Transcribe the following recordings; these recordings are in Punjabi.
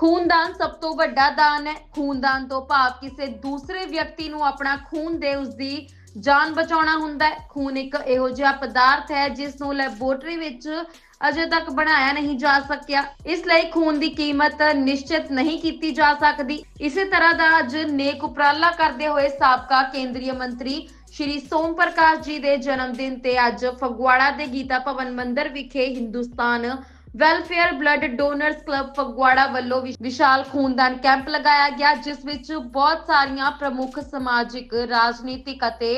ਖੂਨਦਾਨ ਸਭ ਤੋਂ ਵੱਡਾ ਦਾਨ ਹੈ। ਖੂਨਦਾਨ ਤੋਂ ਭਾਵ ਕਿਸੇ ਦੂਸਰੇ ਵਿਅਕਤੀ ਨੂੰ ਆਪਣਾ ਖੂਨ ਦੇ ਉਸ ਜਾਨ ਬਚਾਉਣਾ ਹੁੰਦਾ ਹੈ। ਖੂਨ ਇੱਕ ਇਹੋ ਜਿਹਾ ਪਦਾਰਥ ਹੈ, ਜਿਸ ਨੂੰ ਲੈਬੋਰੇਟਰੀ ਵਿੱਚ ਅਜੇ ਤੱਕ ਬਣਾਇਆ ਨਹੀਂ ਜਾ ਸਕਿਆ। ਇਸ ਲਈ ਖੂਨ ਦੀ ਕੀਮਤ ਨਿਸ਼ਚਿਤ ਨਹੀਂ ਕੀਤੀ ਜਾ ਸਕਦੀ। ਇਸੇ ਤਰ੍ਹਾਂ ਦਾ ਅੱਜ ਨੇਕ ਉਪਰਾਲਾ ਕਰਦੇ ਹੋਏ ਸਾਬਕਾ ਕੇਂਦਰੀ ਮੰਤਰੀ ਸ਼੍ਰੀ ਸੋਮ ਪ੍ਰਕਾਸ਼ ਜੀ ਦੇ ਜਨਮ ਦਿਨ ਤੇ ਅੱਜ ਫਗਵਾੜਾ ਦੇ ਗੀਤਾ ਭਵਨ ਮੰਦਿਰ ਵਿਖੇ Hindustan welfare blood donors club Phagwara ਵੱਲੋਂ ਵਿਸ਼ਾਲ ਖੂਨਦਾਨ ਕੈਂਪ ਲਗਾਇਆ ਗਿਆ, ਜਿਸ ਵਿੱਚ ਬਹੁਤ ਸਾਰੀਆਂ ਪ੍ਰਮੁੱਖ ਸਮਾਜਿਕ, ਰਾਜਨੀਤਿਕ ਅਤੇ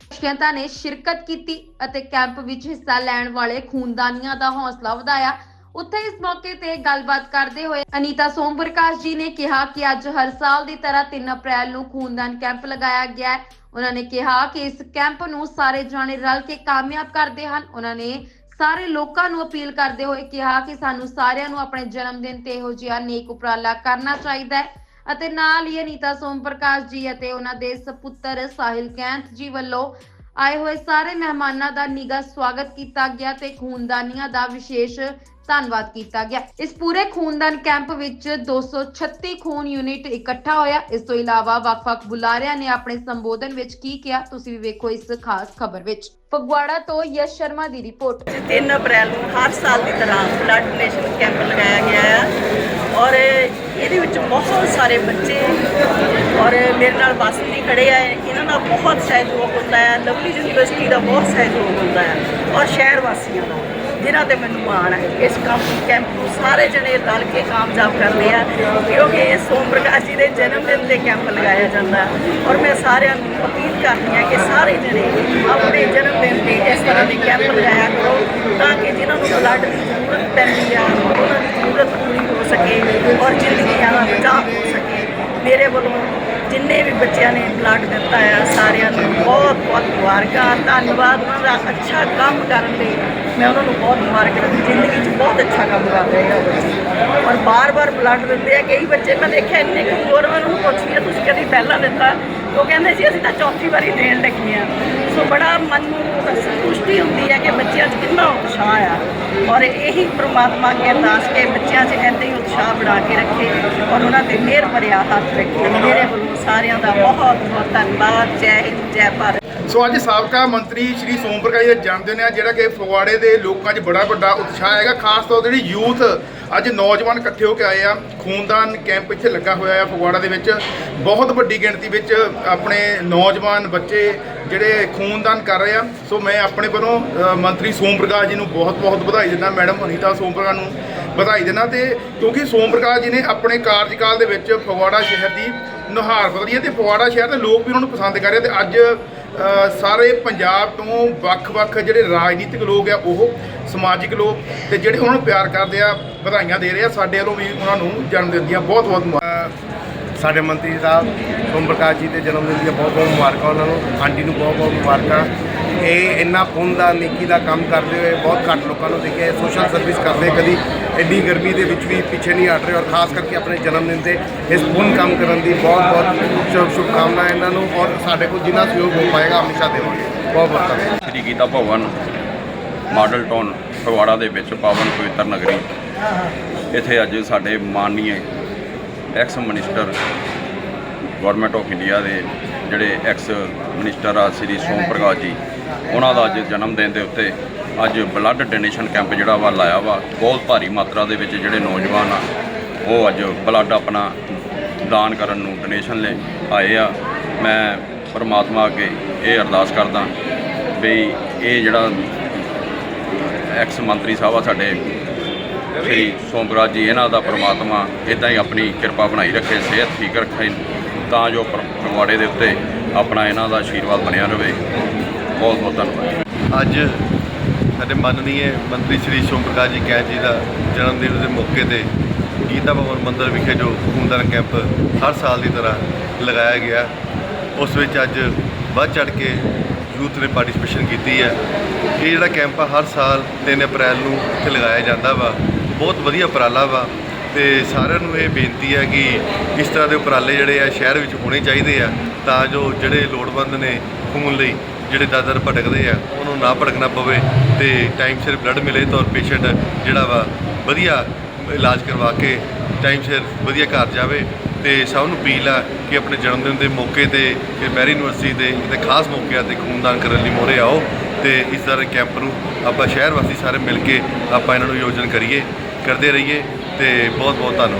ਸ਼ਖਸੀਅਤਾਂ ਨੇ ਸ਼ਿਰਕਤ ਕੀਤੀ ਅਤੇ ਕੈਂਪ ਵਿੱਚ ਹਿੱਸਾ ਲੈਣ ਵਾਲੇ ਖੂਨਦਾਨੀਆਂ ਦਾ ਹੌਸਲਾ ਵਧਾਇਆ। ਉੱਥੇ ਇਸ ਮੌਕੇ ਤੇ ਗੱਲਬਾਤ ਕਰਦੇ ਹੋਏ ਅਨੀਤਾ ਸੋਮ ਪ੍ਰਕਾਸ਼ ਜੀ ਨੇ ਕਿਹਾ ਕਿ ਅੱਜ ਹਰ ਸਾਲ ਦੀ ਤਰ੍ਹਾਂ 3 ਅਪ੍ਰੈਲ ਨੂੰ ਖੂਨਦਾਨ ਕੈਂਪ ਲਗਾਇਆ ਗਿਆ ਹੈ। ਉਹਨਾਂ ਨੇ ਕਿਹਾ ਕਿ ਇਸ ਕੈਂਪ ਨੂੰ ਸਾਰੇ ਜਾਣੇ ਰਲ ਕੇ ਕਾਮਯਾਬ ਕਰਦੇ ਹਨ। ਉਹਨਾਂ ਨੇ ਸਾਰੇ ਲੋਕਾਂ ਨੂੰ ਅਪੀਲ ਕਰਦੇ ਹੋਏ ਕਿਹਾ ਕਿ ਸਾਨੂੰ ਸਾਰਿਆਂ ਨੂੰ ਆਪਣੇ ਜਨਮ ਦਿਨ ਤੇ ਇਹੋ ਜਿਹਾ ਨੇਕ ਉਪਰਾਲਾ ਕਰਨਾ ਚਾਹੀਦਾ ਹੈ ਅਤੇ ਨਾਲ ਹੀ ਅਨੀਤਾ ਸੋਮ ਪ੍ਰਕਾਸ਼ ਜੀ ਅਤੇ ਉਹਨਾਂ ਦੇ ਸੁਪੁੱਤਰ ਸਾਹਿਲ ਕੈਂਥ ਜੀ ਵੱਲੋਂ ਆਏ ਹੋਏ ਸਾਰੇ ਮਹਿਮਾਨਾਂ ਦਾ ਨਿੱਘਾ ਸਵਾਗਤ ਕੀਤਾ ਗਿਆ ਤੇ ਖੂਨਦਾਨੀਆਂ ਦਾ ਵਿਸ਼ੇਸ਼ ਧੰਨਵਾਦ ਕੀਤਾ ਗਿਆ। ਇਸ ਪੂਰੇ ਖੂਨਦਾਨ ਕੈਂਪ ਵਿੱਚ 236 ਖੂਨ ਯੂਨਿਟ ਇਕੱਠਾ ਹੋਇਆ। ਇਸ ਤੋਂ ਇਲਾਵਾ ਵੱਖ-ਵੱਖ ਬੁਲਾਰਿਆਂ ਨੇ ਆਪਣੇ ਸੰਬੋਧਨ ਵਿੱਚ ਕੀ ਕਿਹਾ, ਤੁਸੀਂ ਵੀ ਵੇਖੋ ਇਸ ਖਾਸ ਖਬਰ ਵਿੱਚ। ਫਗਵਾੜਾ ਤੋਂ ਯਸ਼ ਸ਼ਰਮਾ ਦੀ ਰਿਪੋਰਟ। 3 ਅਪ੍ਰੈਲ ਨੂੰ ਹਰ ਸਾਲ ਦੀ ਤਰ੍ਹਾਂ ਬਲੱਡ ਡੋਨੇਸ਼ਨ ਕੈਂਪ ਲਗਾਇਆ ਗਿਆ ਹੈ ਔਰ ਇਹਦੇ ਵਿੱਚ ਬਹੁਤ ਸਾਰੇ ਬੱਚੇ ਔਰ ਮੇਰੇ ਨਾਲ ਬੱਸ ਵੀ ਖੜੇ ਆ। ਇਹਨਾਂ ਦਾ ਬਹੁਤ ਸਹਿਯੋਗ ਹੁੰਦਾ ਹੈ ਲਵਲੀ ਯੂਨੀਵਰਸਿਟੀ ਦਾ ਬਹੁਤ ਸਹਿਯੋਗ ਹੁੰਦਾ ਹੈ ਔਰ ਸ਼ਹਿਰ ਵਾਸੀਆਂ ਦਾ। ਜਿਨ੍ਹਾਂ ਤੇ ਮੈਨੂੰ ਮਾਣ ਹੈ। ਇਸ ਕੰਮ ਕੈਂਪ ਨੂੰ ਸਾਰੇ ਜਣੇ ਰਲ ਕੇ ਕਾਮਯਾਬ ਕਰਦੇ ਆ, ਕਿਉਂਕਿ ਇਹ ਸੋਮ ਪ੍ਰਕਾਸ਼ ਜੀ ਦੇ ਜਨਮ ਦਿਨ ਤੇ ਕੈਂਪ ਲਗਾਇਆ ਜਾਂਦਾ ਔਰ ਮੈਂ ਸਾਰਿਆਂ ਨੂੰ ਅਪੀਲ ਕਰਦੀ ਹਾਂ ਕਿ ਸਾਰੇ ਜਣੇ ਆਪਣੇ ਜਨਮ ਦਿਨ ਤੇ ਇਸ ਤਰ੍ਹਾਂ ਦੇ ਕੈਂਪ ਲਗਾਇਆ ਕਰੋ, ਤਾਂ ਕਿ ਜਿਨ੍ਹਾਂ ਨੂੰ ਬਲੱਡ ਦੀ ਜ਼ਰੂਰਤ ਪੈਂਦੀ ਆ, ਉਹਨਾਂ ਦੀ ਜ਼ਰੂਰਤ ਪੂਰੀ ਹੋ ਸਕੇ ਔਰ ਜ਼ਿੰਦਗੀਆਂ ਦਾ ਬਚਾਅ ਹੋ ਸਕੇ। ਮੇਰੇ ਵੱਲੋਂ ਜਿੰਨੇ ਵੀ ਬੱਚਿਆਂ ਨੇ ਬਲੱਡ ਦਿੱਤਾ ਆ, ਸਾਰਿਆਂ ਨੂੰ ਬਹੁਤ ਬਹੁਤ ਮੁਬਾਰਕਾਂ, ਧੰਨਵਾਦ। ਉਹਨਾਂ ਦਾ ਅੱਛਾ ਕੰਮ ਕਰਨ ਲਈ ਮੈਂ ਉਹਨਾਂ ਨੂੰ ਬਹੁਤ ਮੁਬਾਰਕ ਦਿੰਦੀ ਜ਼ਿੰਦਗੀ 'ਚ ਬਹੁਤ ਅੱਛਾ ਕੰਮ ਕਰ ਰਹੇ ਆ ਬੱਚੇ ਔਰ ਬਾਰ-ਬਾਰ ਬਲੱਡ ਦਿੰਦੇ ਆ, ਕਈ ਬੱਚੇ ਮੈਂ ਦੇਖਿਆ ਇੰਨੇ ਕਮਜ਼ੋਰ ਮੈਂ ਉਹਨੂੰ ਪੁੱਛਦੀ ਆ ਤੁਸੀਂ ਕਦੀ ਪਹਿਲਾਂ ਦਿੱਤਾ? ਉਹ ਕਹਿੰਦੇ ਸੀ, ਅਸੀਂ ਤਾਂ ਚੌਥੀ ਵਾਰੀ ਦੇਣ ਲੱਗੇ ਆ। ਸੋ ਬੜਾ ਮਨ ਨੂੰ ਸੰਤੁਸ਼ਟੀ ਹੁੰਦੀ ਹੈ ਕਿ ਬੱਚਿਆਂ 'ਚ ਕਿੰਨਾ ਉਤਸ਼ਾਹ ਆ। ਔਰ ਇਹੀ ਪ੍ਰਮਾਤਮਾ ਅੱਗੇ ਅਰਦਾਸ ਕਿ ਬੱਚਿਆਂ 'ਚ ਇੰਨੇ ਹੀ ਉਤਸ਼ਾਹ ਬਣਾ ਕੇ ਰੱਖੇ ਔਰ ਉਹਨਾਂ ਤੇ ਮਿਹਰ ਭਰਿਆ ਹੱਥ ਰੱਖੇ। ਮੇਰੇ ਵੱਲੋਂ ਸਾਰਿਆਂ ਦਾ ਬਹੁਤ ਬਹੁਤ ਧੰਨਵਾਦ। ਜੈ ਹਿੰਦ, ਜੈ ਭਾਰਤ। ਸੋ ਅੱਜ ਸਾਬਕਾ ਮੰਤਰੀ ਸ਼੍ਰੀ ਸੋਮ ਪ੍ਰਕਾਸ਼ ਜੀ ਦਾ ਜਨਮ ਦਿਨ ਹੈ ਜਿਹੜਾ ਕਿ ਫਗਵਾੜੇ ਦੇ ਲੋਕਾਂ 'ਚ ਬੜਾ ਵੱਡਾ ਉਤਸ਼ਾਹ ਹੈਗਾ, ਖਾਸ ਤੌਰ ਤੇ ਜਿਹੜੀ ਯੂਥ ਅੱਜ ਨੌਜਵਾਨ ਇਕੱਠੇ ਹੋ ਕੇ ਆਏ ਆ। ਖੂਨਦਾਨ ਕੈਂਪ ਇੱਥੇ ਲੱਗਾ ਹੋਇਆ ਆ ਫਗਵਾੜਾ ਦੇ ਵਿੱਚ। ਬਹੁਤ ਵੱਡੀ ਗਿਣਤੀ ਵਿੱਚ ਆਪਣੇ ਨੌਜਵਾਨ ਬੱਚੇ ਜਿਹੜੇ ਖੂਨਦਾਨ ਕਰ ਰਹੇ ਆ। ਸੋ ਮੈਂ ਆਪਣੇ ਵੱਲੋਂ ਮੰਤਰੀ ਸੋਮ ਪ੍ਰਕਾਸ਼ ਜੀ ਨੂੰ ਬਹੁਤ-ਬਹੁਤ ਵਧਾਈ ਦਿੰਦਾ, ਮੈਡਮ ਅਨੀਤਾ ਸੋਮ ਪ੍ਰਕਾਸ਼ ਨੂੰ ਵਧਾਈ ਦਿੰਦਾ ਤੇ ਕਿਉਂਕਿ ਸੋਮ ਪ੍ਰਕਾਸ਼ ਜੀ ਨੇ ਆਪਣੇ ਕਾਰਜਕਾਲ ਦੇ ਵਿੱਚ ਫਗਵਾੜਾ ਸ਼ਹਿਰ ਦੀ ਨੁਹਾਰ ਬਦਲੀ ਹੈ ਤੇ ਫਗਵਾੜਾ ਸ਼ਹਿਰ ਦੇ ਲੋਕ ਵੀ ਉਹਨਾਂ ਨੂੰ ਪਸੰਦ ਕਰ ਰਹੇ ਤੇ ਅੱਜ ਸਾਰੇ ਪੰਜਾਬ ਤੋਂ ਵੱਖ-ਵੱਖ ਜਿਹੜੇ ਰਾਜਨੀਤਿਕ ਲੋਕ ਆ, ਉਹ ਸਮਾਜਿਕ ਲੋਕ ਤੇ ਜਿਹੜੇ ਉਹਨਾਂ ਨੂੰ ਪਿਆਰ ਕਰਦੇ ਆ, ਵਧਾਈਆਂ ਦੇ ਰਹੇ ਆ, ਸਾਡੇ ਵੱਲੋਂ ਵੀ ਉਹਨਾਂ ਨੂੰ ਜਨਮ ਦਿਨ ਦੀਆਂ ਬਹੁਤ-ਬਹੁਤ ਸਾਡੇ ਮੰਤਰੀ ਸਾਹਿਬ ਸੋਮ ਪ੍ਰਕਾਸ਼ ਜੀ ਦੇ ਜਨਮ ਦਿਨ ਦੀਆਂ ਬਹੁਤ ਬਹੁਤ ਮੁਬਾਰਕਾਂ ਉਹਨਾਂ ਨੂੰ ਆਂਟੀ ਨੂੰ ਬਹੁਤ ਬਹੁਤ ਮੁਬਾਰਕਾਂ। ਇਹ ਇੰਨਾ ਪੁੰਨ ਦਾ, ਨੇਕੀ ਦਾ ਕੰਮ ਕਰਦੇ ਹੋਏ ਬਹੁਤ ਘੱਟ ਲੋਕਾਂ ਨੂੰ ਦੇਖਿਆ ਸੋਸ਼ਲ ਸਰਵਿਸ ਕਰਦੇ ਕਦੀ ਇੰਨੀ ਗਰਮੀ ਦੇ ਵਿੱਚ ਵੀ ਪਿੱਛੇ ਨਹੀਂ ਹਟ ਰਹੇ ਔਰ ਖਾਸ ਕਰਕੇ ਆਪਣੇ ਜਨਮ ਦਿਨ ਤੇ ਇਸ ਪੁੰਨ ਕੰਮ ਕਰਨ ਦੀ ਬਹੁਤ ਬਹੁਤ ਸ਼ੁਭ ਸ਼ੁਭਕਾਮਨਾਵਾਂ ਇਹਨਾਂ ਨੂੰ ਔਰ ਸਾਡੇ ਕੋਲ ਜਿੰਨਾ ਸਹਿਯੋਗ ਹੋ ਪਾਏਗਾ, ਹਮੇਸ਼ਾ ਦੇਵਾਂਗੇ। ਬਹੁਤ ਬਹੁਤ ਧੰਨਵਾਦ। ਸ੍ਰੀ ਗੀਤਾ ਭਵਨ, ਮਾਡਲ ਟਾਊਨ ਫਗਵਾੜਾ ਦੇ ਵਿੱਚ ਪਾਵਨ ਪਵਿੱਤਰ ਨਗਰੀ। ਇੱਥੇ ਅੱਜ ਸਾਡੇ ਮਾਨਨੀय ex minister government of India ਦੇ ਜਿਹੜੇ ਐਕਸ ਮਿਨਿਸਟਰ ਆ ਸ੍ਰੀ ਸੋਮ ਪ੍ਰਕਾਸ਼ ਜੀ, ਉਹਨਾਂ ਦਾ ਅੱਜ ਜਨਮ ਦਿਨ ਦੇ ਉੱਤੇ ਅੱਜ ਬਲੱਡ ਡੋਨੇਸ਼ਨ ਕੈਂਪ ਜਿਹੜਾ ਵਾ ਲਾਇਆ ਵਾ, ਬਹੁਤ ਭਾਰੀ ਮਾਤਰਾ ਦੇ ਵਿੱਚ ਜਿਹੜੇ ਨੌਜਵਾਨ ਆ, ਉਹ ਅੱਜ ਬਲੱਡ ਆਪਣਾ ਦਾਨ ਕਰਨ ਨੂੰ ਡੋਨੇਸ਼ਨ ਲਈ ਆਏ ਆ। ਮੈਂ ਪਰਮਾਤਮਾ ਅੱਗੇ ਇਹ ਅਰਦਾਸ ਕਰਦਾ ਵੀ ਇਹ ਜਿਹੜਾ ਐਕਸ ਮੰਤਰੀ ਸਾਹਿਬ ਆ ਸਾਡੇ ਸ੍ਰੀ ਸੋਮਰਾਜ ਜੀ, ਇਹਨਾਂ ਦਾ ਪ੍ਰਮਾਤਮਾ ਇਦਾਂ ਹੀ ਆਪਣੀ ਕਿਰਪਾ ਬਣਾਈ ਰੱਖੇ, ਸਿਹਤ ਠੀਕ ਰੱਖੇ, ਤਾਂ ਜੋ ਪਰ- ਦੇ ਉੱਤੇ ਆਪਣਾ ਇਹਨਾਂ ਦਾ ਆਸ਼ੀਰਵਾਦ ਬਣਿਆ ਰਹੇ ਬਹੁਤ ਬਹੁਤ ਧੰਨਵਾਦ। ਅੱਜ ਸਾਡੇ ਮਾਨਨੀय ਮੰਤਰੀ ਸ਼੍ਰੀ ਸੋਮ ਪ੍ਰਕਾਸ਼ ਜੀ ਕੈਂਥ ਜੀ ਦਾ ਜਨਮ ਦਿਨ ਦੇ ਮੌਕੇ ਤੇ ਗੀਤਾ ਭਵਨ ਮੰਦਰ ਵਿਖੇ ਜੋ ਖੂਨਦਾਨ ਕੈਂਪ ਹਰ ਸਾਲ ਦੀ ਤਰ੍ਹਾਂ ਲਗਾਇਆ ਗਿਆ, ਉਸ ਵਿੱਚ ਅੱਜ ਵੱਧ ਚੜ ਕੇ ਯੂਥ ਨੇ ਪਾਰਟਿਸਿਪੇਸ਼ਨ ਕੀਤੀ ਹੈ। ਇਹ ਜਿਹੜਾ ਕੈਂਪ ਹਰ ਸਾਲ 3 ਅਪ੍ਰੈਲ ਨੂੰ ਇੱਥੇ ਲਗਾਇਆ ਜਾਂਦਾ ਵਾ। ਬਹੁਤ ਵਧੀਆ ਉਪਰਾਲਾ ਵਾ ਤੇ ਸਾਰਿਆਂ ਨੂੰ ਇਹ ਬੇਨਤੀ ਹੈ ਕਿ ਇਸ ਤਰ੍ਹਾਂ ਦੇ ਉਪਰਾਲੇ ਜਿਹੜੇ ਆ ਸ਼ਹਿਰ ਵਿੱਚ ਹੋਣੇ ਚਾਹੀਦੇ ਆ ਤਾਂ ਜੋ ਜਿਹੜੇ ਲੋੜਵੰਦ ਨੇ ਖੂਨ ਲਈ ਜਿਹੜੇ ਦਰ ਦਰ ਭਟਕਦੇ ਆ, ਉਹਨੂੰ ਨਾ ਭਟਕਣਾ ਪਵੇ ਤੇ ਟਾਈਮ ਸਿਰ ਬਲੱਡ ਮਿਲੇ ਤਾਂ ਪੇਸ਼ੈਂਟ ਜਿਹੜਾ ਵਾ ਵਧੀਆ ਇਲਾਜ ਕਰਵਾ ਕੇ ਟਾਈਮ ਸਿਰ ਵਧੀਆ ਘਰ ਜਾਵੇ ਤੇ ਸਭ ਨੂੰ ਅਪੀਲ ਆ ਕਿ ਆਪਣੇ ਜਨਮ ਦਿਨ ਦੇ ਮੌਕੇ ਤੇ ਕਿ ਮੈਰੀ ਯੂਨੀਵਰਸਿਟੀ ਦੇ ਤੇ ਖਾਸ ਮੌਕਿਆਂ ਤੇ ਖੂਨਦਾਨ ਕਰਨ ਲਈ ਮੋਰੇ ਆਓ ਤੇ ਇਸ ਤਰ੍ਹਾਂ ਕੈਂਪ ਨੂੰ ਆਪਾਂ ਸ਼ਹਿਰ ਵਾਸੀ ਸਾਰੇ ਮਿਲ ਕੇ ਆਪਾਂ ਇਹਨਾਂ ਨੂੰ ਆਯੋਜਨ ਕਰੀਏ। ਕਰਦੇ ਰਹੀਏ ਤੇ ਬਹੁਤ ਬਹੁਤ ਧੰਨਵਾਦ।